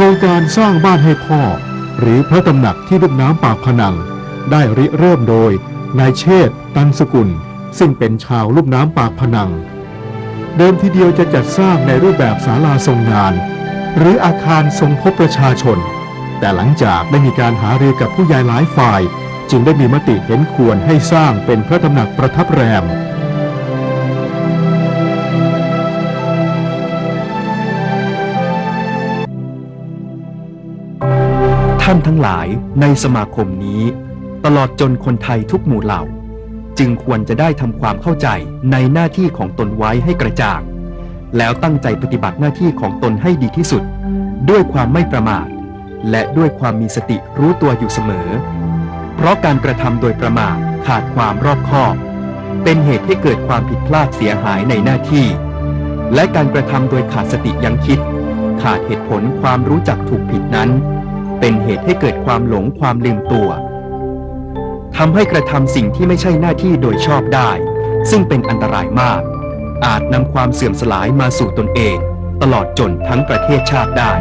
รงการสร้างบ้านให้พ่อ หรือพระตำหนักที่ลุ่มน้ำปากพนัง ได้ริเริ่มโดยนายเชษฐ์ตันสกุล ซึ่งเป็นชาวลุ่มน้ำปากพนัง เดิมทีเดียวจะจัดสร้างในรูปแบบศาลาทรงงาน หรืออาคารทรงพบประชาชน แต่หลังจากได้มีการหารือกับผู้ใหญ่หลายฝ่าย จึงได้มีมติเห็นควรให้สร้างเป็นพระตำหนักประทับแรม ท่านทั้งหลายในสมาคมนี้ ตลอดจนคนไทยทุกหมู่เหล่า จึงควรจะได้ทำความเข้าใจในหน้าที่ของตนไว้ให้กระจ่าง แล้วตั้งใจปฏิบัติหน้าที่ของตนให้ดีที่สุด ด้วยความไม่ประมาท และด้วยความมีสติรู้ตัวอยู่เสมอ เพราะการกระทำโดยประมาทขาดความรอบคอบ เป็นเหตุให้เกิดความผิดพลาดเสียหายในหน้าที่ และการกระทำโดยขาดสติยังคิด ขาดเหตุผลความรู้จักถูกผิดนั้น เป็นเหตุให้เกิดความหลงความลืมตัวทำให้กระทำสิ่งที่ไม่ใช่หน้าที่โดยชอบได้ ซึ่งเป็นอันตรายมาก อาจนำความเสื่อมสลายมาสู่ตนเอง ตลอดจนทั้งประเทศชาติได้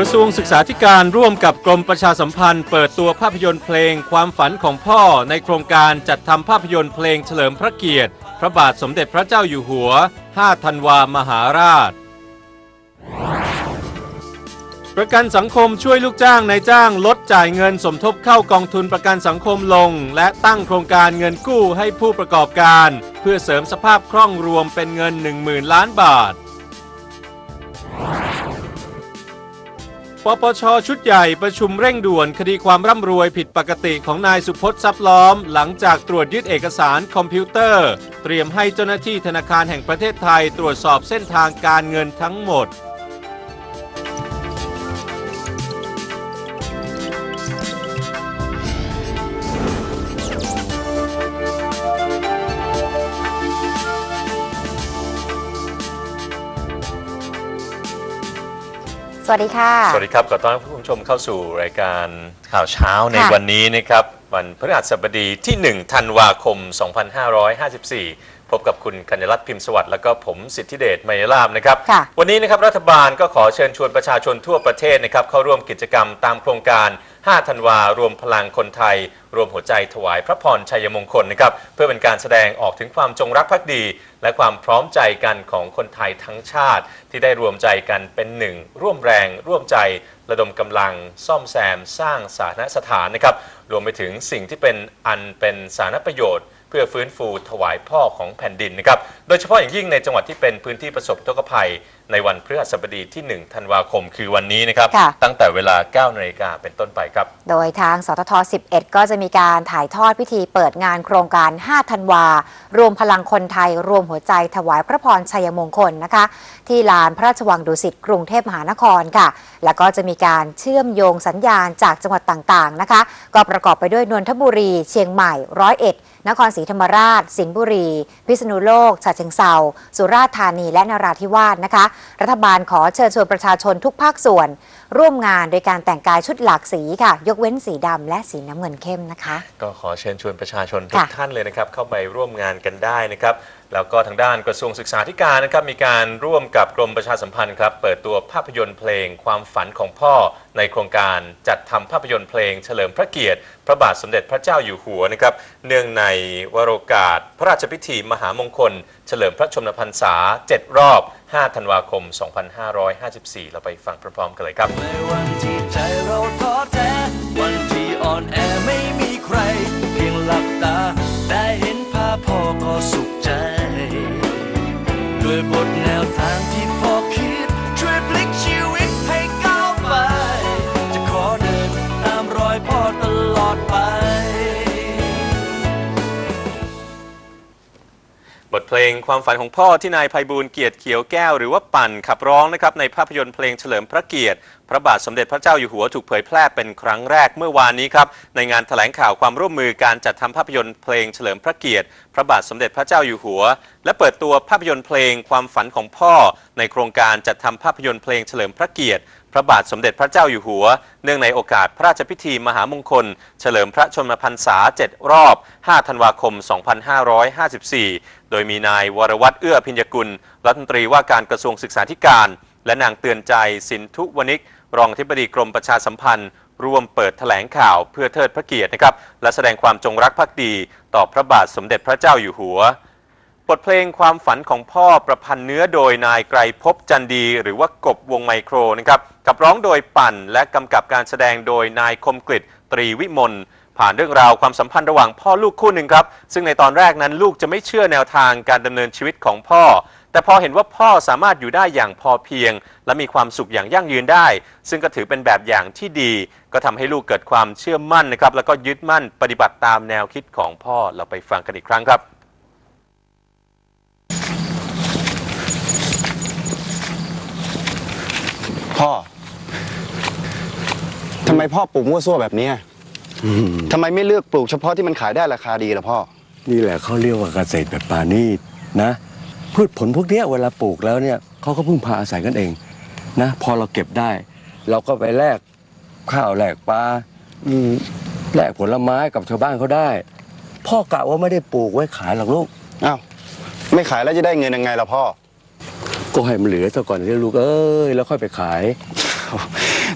กระทรวงศึกษาธิการร่วมกับกรมประชาสัมพันธ์ เปิดตัวภาพยนตร์เพลงความฝันของพ่อในโครงการจัดทำภาพยนตร์เพลงเฉลิมพระเกียรติ พระบาทสมเด็จพระเจ้าอยู่หัว 5 ธันวามหาราช ประกันสังคมช่วยลูกจ้างนายจ้างลดจ่ายเงินสมทบเข้ากองทุนประกันสังคมลง และตั้งโครงการเงินกู้ให้ผู้ประกอบการ เพื่อเสริมสภาพคล่องรวมเป็นเงิน 10,000 ล้านบาท ปปชชุดใหญ่ประชุมเร่งด่วนคดีความร่ำรวยผิดปกติของนายสุพจน์ทรัพย์ล้อม หลังจากตรวจยึดเอกสารคอมพิวเตอร์ เตรียมให้เจ้าหน้าที่ธนาคารแห่งประเทศไทยตรวจสอบเส้นทางการเงินทั้งหมด วัสดีค่ะ สวัสดีครับขอต้อนรับคุณ ผู้ชมเข้าสู่รายการข่าวเช้าในค่ะวันนี้นะครับ วันพฤหัสบดีที่ 1 ธันวาคม 2554 พบกับคุณกัญญารัตน์พิมพ์สวัสดิ์แล้วก็ผมสิทธิเดชมยลาบนะครับค่ะวันนี้นะครับรัฐบาลก็ขอเชิญชวนประชาชนทั่วประเทศนะครับ เข้าร่วมกิจกรรมตามโครงการ 5 ธันวารวมพลังคนไทย รวมหัวใจถวายพระพรชัยมงคลนะครับเพื่อเป็นการแสดงออกถึงความจงรักภักดี และความพร้อมใจกันของคนไทยทั้งชาติ ที่ได้รวมใจกันเป็นหนึ่งร่วมแรงร่วมใจ ระดมกำลังซ่อมแซมสร้างสาธารณสถานนะครับรวมไปถึงสิ่งที่เป็นอันเป็นสาธารณประโยชน์ เพื่อฟื้นฟูถวายพ่อของแผ่นดินนะครับ โดยเฉพาะอย่างยิ่งในจังหวัดที่เป็นพื้นที่ประสบอุทกภัย ในวันพฤหัสบดีที่ 1 ธันวาคม คือวันนี้นะครับ ค่ะ ตั้งแต่เวลา 9 นาฬิกาเป็นต้นไปครับ โดยทางสทท 11 ก็จะมีการถ่ายทอดพิธีเปิดงานโครงการ 5 ธันวา รวมพลังคนไทย รวมหัวใจถวายพระพรชัยมงคลนะคะ ที่ลานพระราชวังดุสิตกรุงเทพมหานครค่ะ แล้วก็จะมีการเชื่อมโยงสัญญาณจากจังหวัดต่างๆนะคะ ก็ประกอบไปด้วยนนทบุรี เชียงใหม่ร้อยเอ็ด นครศรีธรรมราช สิงห์บุรี พิษณุโลกฉะเชิงเซาสุราษฎร์ธานีและนราธิวาสนะคะ รัฐบาลขอเชิญชวนประชาชนทุกภาคส่วน ร่วมงานโดยการแต่งกายชุดหลากสีค่ะ ยกเว้นสีดำและสีน้ำเงินเข้มนะคะ ก็ขอเชิญชวนประชาชนทุกค่ะ ท่านเลยนะครับ เข้าไปร่วมงานกันได้นะครับ แล้วก็ทางด้านกระทรวงศึกษาธิการนะครับมีการร่วมกับกรมประชาสัมพันธ์ครับเปิดตัวภาพยนตร์เพลงความฝันของพ่อในโครงการจัดทำภาพยนตร์เพลงเฉลิมพระเกียรติ พระบาทสมเด็จพระเจ้าอยู่หัวนะครับเนื่องในวโรกาส พระราชพิธีมหามงคล เฉลิมพระชนมพรรษา 7 รอบ 5 ธันวาคม 2554 เราไปฟังพร้อมๆกันเลยครับ เพลงความฝันของพ่อที่นายไพบูลย์เกียรติเขียวแก้วหรือว่าปั่นขับร้องนะครับในภาพยนตร์เพลงเฉลิมพระเกียรติ พระบาทสมเด็จพระเจ้าอยู่หัวถูกเผยแพร่เป็นครั้งแรกเมื่อวานนี้ครับในงานแถลงข่าวความร่วมมือการจัดทำภาพยนตร์เพลงเฉลิมพระเกียรติ พระบาทสมเด็จพระเจ้าอยู่หัว และเปิดตัวภาพยนตร์เพลงความฝันของพ่อ ในโครงการจัดทำภาพยนตร์เพลงเฉลิมพระเกียรติ พระบาทสมเด็จพระเจ้าอยู่หัว เนื่องในโอกาสพระราชพิธีมหามงคล เฉลิมพระชนมพรรษา 7 รอบ 5 ธันวาคม 2554 โดยมีนายวรวัตรเอื้อพิญญกุล รัฐมนตรีว่าการกระทรวงศึกษาธิการ และนางเตือนใจสินทุวณิก รองอธิบดีกรมประชาสัมพันธ์ ร่วมเปิดแถลงข่าวเพื่อเทิดพระเกียรตินะครับ และแสดงความจงรักภักดี ต่อพระบาทสมเด็จพระเจ้าอยู่หัว บทเพลงความฝันของพ่อประพันธ์เนื้อโดยนายไกรภพจันดี หรือว่ากบวงไมโครนะครับขับร้องโดยปั่นและกำกับการแสดงโดยนายคมกริตรีวิมล ผ่านเรื่องราวความสัมพันธ์ระหว่างพ่อลูกคู่หนึ่งครับ ซึ่งในตอนแรกนั้นลูกจะไม่เชื่อแนวทางการดำเนินชีวิตของพ่อ แต่พอเห็นว่าพ่อสามารถอยู่ได้อย่างพอเพียง และมีความสุขอย่างยั่งยืนได้ ซึ่งก็ถือเป็นแบบอย่างที่ดี ก็ทำให้ลูกเกิดความเชื่อมั่นนะครับ แล้วก็ยึดมั่นปฏิบัติตามแนวคิดของพ่อเราไปฟังกันอีกครั้งครับพ่อทำไมพ่อปลูกมั่วซั่วแบบเนี้ยทำไมไม่เลือกปลูกเฉพาะที่มันขายได้ราคาดีล่ะพ่อ นี่แหละเขาเรียกว่าเกษตรแบบปราณีตนะ พืชผลพวกเนี้ยเวลาปลูกแล้วเนี่ยเขาก็พึ่งพาอาศัยกันเองนะ พอเราเก็บได้ เราก็ไปแลกข้าวแลกปลาอืมแลกผลไม้กับชาวบ้านเขาได้ พ่อกะว่าไม่ได้ปลูกไว้ขายหรอกลูก อ้าว ไม่ขายแล้วจะได้เงินยังไงล่ะพ่อ ก็ให้มันเหลือซะก่อนที่ลูกเอ้ยแล้วค่อยไปขาย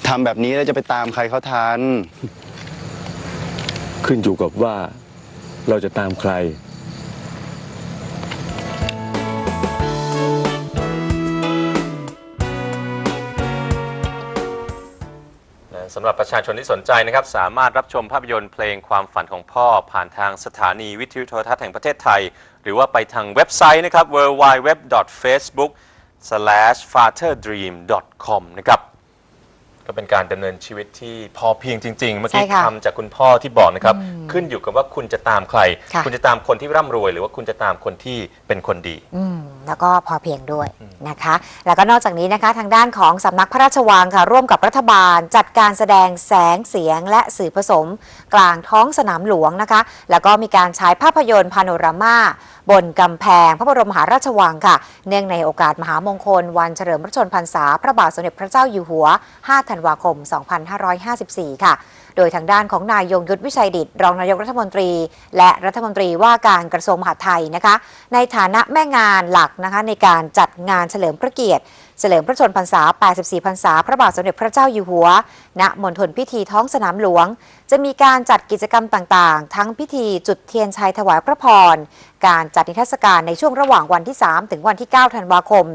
ทำแบบนี้แล้วจะไปตามใครเขาทัน ขึ้นอยู่กับว่าเราจะตามใคร นะสำหรับประชาชนที่สนใจนะครับ สามารถรับชมภาพยนตร์เพลงความฝันของพ่อ ผ่านทางสถานีวิทยุโทรทัศน์แห่งประเทศไทย หรือว่าไปทางเว็บไซต์นะครับ www.facebook/fatherdream.com นะครับ ก็เป็นการดำเนินชีวิตที่พอเพียงจริง ๆ เมื่อกี้ใช่ค่ะคำจากคุณพ่อที่บอกนะครับขึ้นอยู่กับว่าคุณจะตามใคร ค่ะ คุณจะตามคนที่ร่ำรวย หรือว่าคุณจะตามคนที่เป็นคนดี อืมแล้วก็พอเพียงด้วยนะคะ แล้วก็นอกจากนี้นะคะ ทางด้านของสำนักพระราชวังค่ะร่วมกับรัฐบาล จัดการแสดงแสงเสียงและสื่อผสม กลางท้องสนามหลวงนะคะ แล้วก็มีการฉายภาพยนตร์พาโนรามาบนกำแพงพระบรมมหาราชวังค่ะ เนื่องในโอกาสมหามงคล วันเฉลิมพระชนพรรษา พระบาทสมเด็จพระเจ้าอยู่หัว 5 ธันวาคม 2554 ค่ะ โดยทางด้านของนายยงยุทธวิชัยดิตรองนายกรัฐมนตรี และรัฐมนตรีว่าการกระทรวงมหาดไทยนะคะ ในฐานะแม่งานหลักนะคะในการจัดงานเฉลิมพระเกียรติ เฉลิมพระชนพรรษา 84 พรรษา พระบาทสมเด็จพระเจ้าอยู่หัว ณ มณฑลพิธีท้องสนามหลวง จะมีการจัดกิจกรรมต่างๆ ทั้งพิธีจุดเทียนชัยถวายพระพร การจัดนิทรรศการในช่วงระหว่างวันที่ 3 ถึงวันที่ 9 ธันวาคม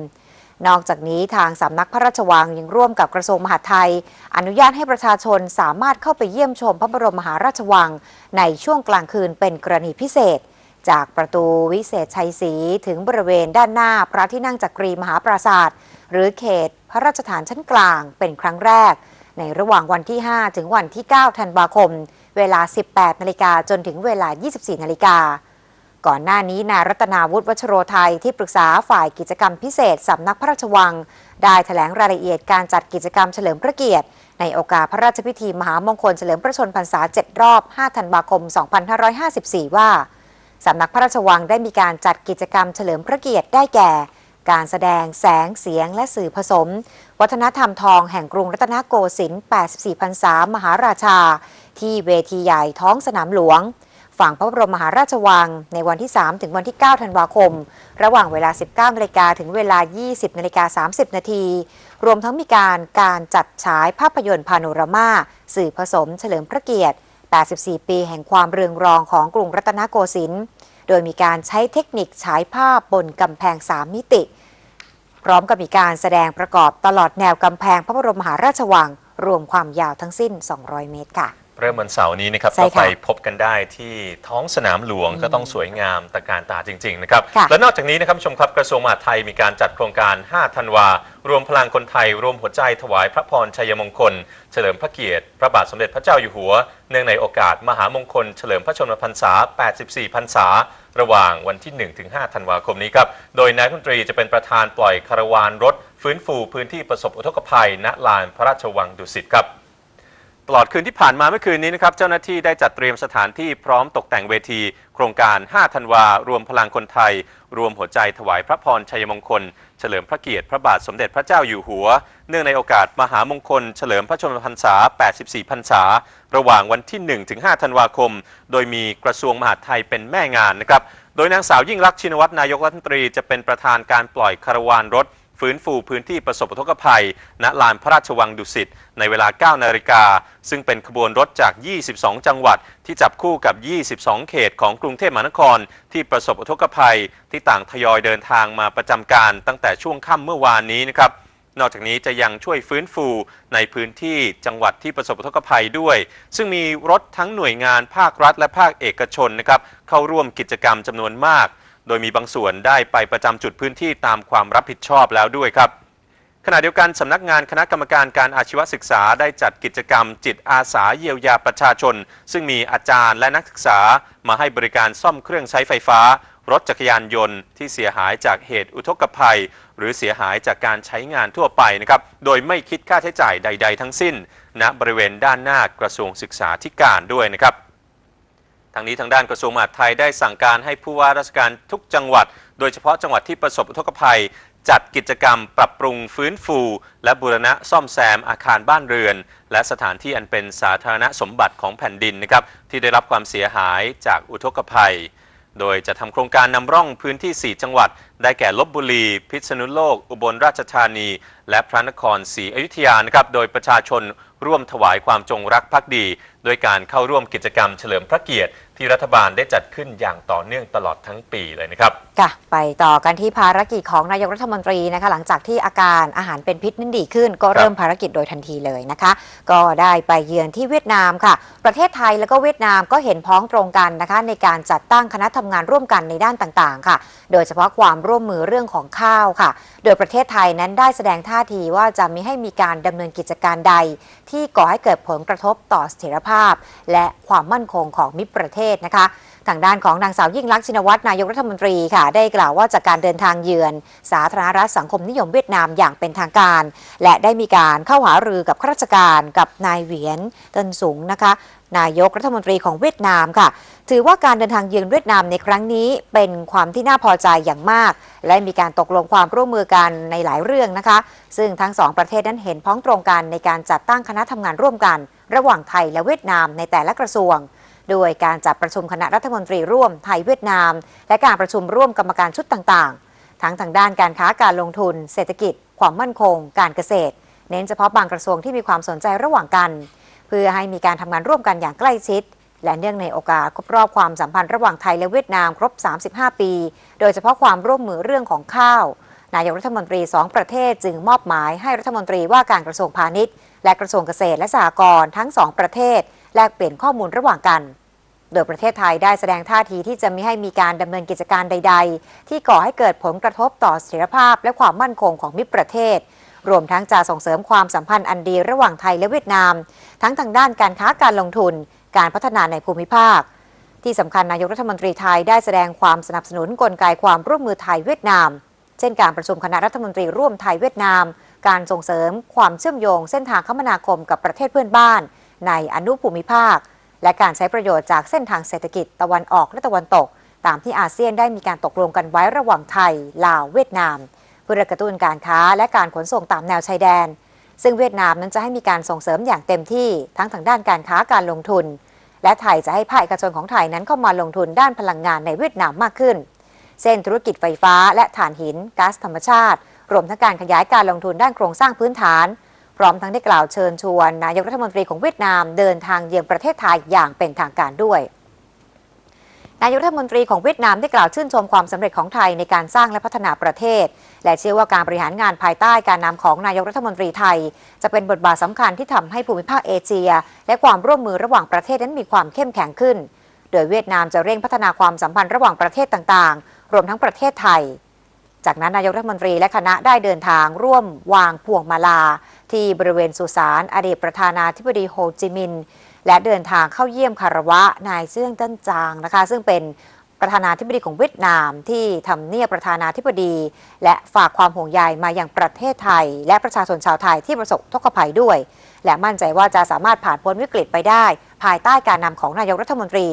นอกจากนี้ทางสำนักพระราชวังยังร่วมกับกระทรวงมหาดไทย อนุญาตให้ประชาชนสามารถเข้าไปเยี่ยมชมพระบรมมหาราชวัง ในช่วงกลางคืนเป็นกรณีพิเศษจากประตูวิเศษชัยศรีถึงบริเวณด้านหน้าพระที่นั่งจักรีมหาปราศาสตร์ หรือเขตพระราชฐานชั้นกลางเป็นครั้งแรก ในระหว่างวันที่ 5 ถึงวันที่ 9 ธันวาคม เวลา 18 นาฬิกาจนถึงเวลา 24 นาฬิกา ก่อนหน้านี้นายรัตนาวุฒิวัชโรไทยที่ปรึกษาฝ่ายกิจกรรมพิเศษสำนักพระราชวัง ได้แถลงรายละเอียดการจัดกิจกรรมเฉลิมพระเกียรติ ในโอกาสพระราชพิธีมหามงคลเฉลิมพระชนพรรษา 7 รอบ 5 ธันวาคม 2554 ว่าสำนักพระราชวังได้มีการจัดกิจกรรมเฉลิมพระเกียรติได้แก่ การแสดงแสงเสียงและสื่อผสม วัฒนธรรมทองแห่งกรุงรัตนโกสินทร์ 84พรรษามหาราชา ที่เวทีใหญ่ท้องสนามหลวง ฝั่งพระบรมมหาราชวัง ในวันที่ 3 ถึงวันที่ 9 ธันวาคม ระหว่างเวลา 19นาฬิกาถึงเวลา 20นาฬิกา30นาทีรวมทั้งมีการการจัดฉายภาพยนตร์พาโนรามา สื่อผสมเฉลิมพระเกียรติ 84 ปีแห่งความเรืองรองของกรุงรัตนโกสินทร์โดยมีการใช้เทคนิคฉายภาพบนกำแพง 3 มิติ ร้อมกับมีการแสดงประกอบตลอดแนวกำแพงพระบรมมหาราชวัง รวมความยาวทั้งสิ้น 200 เมตรค่ะ เริ่มวันเสาร์นี้นะครับใช่ก็ค่ะไปพบกันได้ที่ท้องสนามหลวงก็ต้องสวยงามตระการตาจริง ๆ นะครับ ค่ะ และนอกจากนี้นะครับผู้ชมครับกระทรวงมหาดไทยมีการจัดโครงการ 5 ธันวา รวมพลังคนไทย รวมหัวใจถวายพระพรชัยมงคล เฉลิมพระเกียรติ พระบาทสมเด็จพระเจ้าอยู่หัว เนื่องในโอกาสมหามงคล เฉลิมพระชนมพรรษา 84 พรรษา ระหว่างวันที่ 1-5 ธันวาคมนี้ครับ โดยนายรัฐมนตรีจะเป็นประธานปล่อยคาราวานรถ ฟื้นฟูพื้นที่ประสบอุทกภัยณลานพระราชวังดุสิตครับ ตลอดคืนที่ผ่านมาเมื่อคืนนี้นะครับเจ้าหน้าที่ได้จัดเตรียมสถานที่พร้อมตกแต่งเวที โครงการ 5 ธันวา รวมพลังคนไทย รวมหัวใจถวายพระพรชัยมงคล เฉลิมพระเกียรติพระบาทสมเด็จพระเจ้าอยู่หัว เนื่องในโอกาสมหามงคล เฉลิมพระชนมพรรษา 84 พรรษา ระหว่างวันที่1ถึง5ธันวาคม โดยมีกระทรวงมหาดไทยเป็นแม่งานนะครับโดยนางสาวยิ่งลักษณ์ชินวัตรนายกรัฐมนตรีจะเป็นประธานการปล่อยคารวานรถ ฟื้นฟูพื้นที่ประสบอุทกภัย ณ ลานพระราชวังดุสิต ในเวลา 9 นาฬิกา ซึ่งเป็นขบวนรถจาก 22 จังหวัด ที่จับคู่กับ 22 เขตของกรุงเทพมหานคร ที่ประสบอุทกภัย ที่ต่างทยอยเดินทางมาประจำการตั้งแต่ช่วงค่ำเมื่อวานนี้นะครับนอกจากนี้จะยังช่วยฟื้นฟูในพื้นที่จังหวัดที่ประสบอุทกภัยด้วย ซึ่งมีรถทั้งหน่วยงานภาครัฐและภาคเอกชนนะครับเข้าร่วมกิจกรรมจำนวนมาก โดยมีบางส่วนได้ไปประจำจุดพื้นที่ตามความรับผิดชอบแล้วด้วยครับ ขณะเดียวกันสำนักงานคณะกรรมการการอาชีวศึกษาได้จัดกิจกรรม จิตอาสาเยียวยาประชาชน ซึ่งมีอาจารย์และนักศึกษามาให้บริการซ่อมเครื่องใช้ไฟฟ้า รถจักรยานยนต์ที่เสียหายจากเหตุอุทกภัย หรือเสียหายจากการใช้งานทั่วไปนะครับโดยไม่คิดค่าใช้จ่ายใด ๆ ทั้งสิ้นณบริเวณด้านหน้ากระทรวงศึกษาธิการด้วยนะครับ ทางนี้ทางด้านกระทรวงมหาดไทยได้สั่งการให้ผู้ว่าราชการทุกจังหวัด โดยเฉพาะจังหวัดที่ประสบอุทกภัย จัดกิจกรรมปรับปรุงฟื้นฟู และบูรณะซ่อมแซมอาคารบ้านเรือน และสถานที่อันเป็นสาธารณสมบัติของแผ่นดินนะครับที่ได้รับความเสียหายจากอุทกภัยโดยจะทำโครงการนำร่องพื้นที่ 4 จังหวัด ได้แก่ลบบุรี พิษณุโลก อุบลราชธานี และพระนครศรีอยุธยานะครับ โดยประชาชนร่วมถวายความจงรักภักดี โดยการเข้าร่วมกิจกรรมเฉลิมพระเกียรติ ที่รัฐบาลได้จัดขึ้นอย่างต่อเนื่องตลอดทั้งปีเลยนะครับ ค่ะไปต่อกันที่ภารกิจของนายกรัฐมนตรีนะคะ หลังจากที่อาการอาหารเป็นพิษนั้นดีขึ้น ก็เริ่มภารกิจโดยทันทีเลยนะคะ ก็ได้ไปเยือนที่เวียดนามค่ะ ประเทศไทยแล้วก็เวียดนามก็เห็นพ้องตรงกันนะคะ ในการจัดตั้งคณะทำงานร่วมกันในด้านต่างๆ ค่ะ โดยเฉพาะความร่วมมือเรื่องของข้าวค่ะ โดยประเทศไทยนั้นได้แสดงท่าทีว่าจะไม่ให้มีการดำเนินกิจการใด ที่ก่อให้เกิดผลกระทบต่อเสถียรภาพ และความมั่นคงของมิตรประเทศนะคะ ทางด้านของนางสาวยิ่งลักษณ์ชินวัตรนายกรัฐมนตรีค่ะ ได้กล่าวว่าจากการเดินทางเยือน สาธารณรัฐสังคมนิยมเวียดนามอย่างเป็นทางการ และได้มีการเข้าหารือกับข้าราชการกับนายเหวียนเตินสูงนะคะ นายกรัฐมนตรีของเวียดนามค่ะ ถือว่าการเดินทางเยือนเวียดนามในครั้งนี้เป็นความที่น่าพอใจอย่างมาก และมีการตกลงความร่วมมือกันในหลายเรื่องนะคะ ซึ่งทั้งสองประเทศนั้นเห็นพ้องตรงกันในการจัดตั้งคณะทำงานร่วมกัน ระหว่างไทยและเวียดนามในแต่ละกระทรวง โดยการจัดประชุมคณะรัฐมนตรีร่วมไทยเวียดนาม และการประชุมร่วมกรรมการชุดต่างๆ ทั้งทางด้านการค้าการลงทุน เศรษฐกิจ ความมั่นคง การเกษตร เน้นเฉพาะบางกระทรวงที่มีความสนใจระหว่างกัน เพื่อให้มีการทำงานร่วมกันอย่างใกล้ชิด และเนื่องในโอกาสครบรอบความสัมพันธ์ระหว่างไทยและเวียดนามครบ 35 ปี โดยเฉพาะความร่วมมือเรื่องของข้าว นายกรัฐมนตรีสองประเทศจึงมอบหมายให้รัฐมนตรีว่าการกระทรวงพาณิชย์และกระทรวงเกษตรและสหกรณ์ทั้งสองประเทศ แลกเปลี่ยนข้อมูลระหว่างกัน โดยประเทศไทยได้แสดงท่าทีที่จะไม่ให้มีการดำเนินกิจการใด ๆ ที่ก่อให้เกิดผลกระทบต่อเสถียรภาพและความมั่นคงของมิตรประเทศ รวมทั้งจะส่งเสริมความสัมพันธ์อันดีระหว่างไทยและเวียดนาม ทั้งทางด้านการค้าการลงทุน การพัฒนาในภูมิภาค ที่สำคัญนายกรัฐมนตรีไทยได้แสดงความสนับสนุนกลไกความร่วมมือไทยเวียดนาม เช่น การประชุมคณะรัฐมนตรีร่วมไทยเวียดนาม การส่งเสริมความเชื่อมโยงเส้นทางคมนาคมกับประเทศเพื่อนบ้าน ในอนุภูมิภาค และการใช้ประโยชน์จากเส้นทางเศรษฐกิจตะวันออกและตะวันตก ตามที่อาเซียนได้มีการตกลงกันไว้ระหว่างไทย ลาวเวียดนาม เพื่อกระตุ้นการค้าและการขนส่งตามแนวชายแดน ซึ่งเวียดนามนั้นจะให้มีการส่งเสริมอย่างเต็มที่ทั้งทางด้านการค้าการลงทุน และไทยจะให้ภาคเอกชนของไทยนั้นเข้ามาลงทุนด้านพลังงานในเวียดนามมากขึ้นเช่นธุรกิจไฟฟ้าและถ่านหินก๊าซธรรมชาติ รวมทั้งการขยายการลงทุนด้านโครงสร้างพื้นฐาน พร้อมทั้งได้กล่าวเชิญชวน นายกรัฐมนตรีของเวียดนามเดินทางเยือนประเทศไทยอย่างเป็นทางการด้วยนายกรัฐมนตรีของเวียดนามได้กล่าวชื่นชมความสำเร็จของไทยในการสร้างและพัฒนาประเทศ และเชื่อว่าการบริหารงานภายใต้การนำของนายกรัฐมนตรีไทย จะเป็นบทบาทสำคัญที่ทำให้ภูมิภาคเอเชีย และความร่วมมือระหว่างประเทศนั้นมีความเข้มแข็งขึ้น โดยเวียดนามจะเร่งพัฒนาความสัมพันธ์ระหว่างประเทศต่างๆ รวมทั้งประเทศไทย จากนั้นนายกรัฐมนตรีและคณะได้เดินทางร่วมวางพวงมาลา ที่บริเวณสุสานอดีตประธานาธิบดีโฮจิมินห์และเดินทางเข้าเยี่ยมคารวะนายเซื่องเติ้นจางนะคะ ซึ่งเป็นประธานาธิบดีของเวียดนามที่ทำเนียบประธานาธิบดี และฝากความห่วงใยมาอยังประเทศไทย และประชาชนชาวไทยที่ประสบทุกขภัยด้วย และมั่นใจว่าจะสามารถผ่านพ้นวิกฤตไปได้ ภายใต้การนำของนายกรัฐมนตรี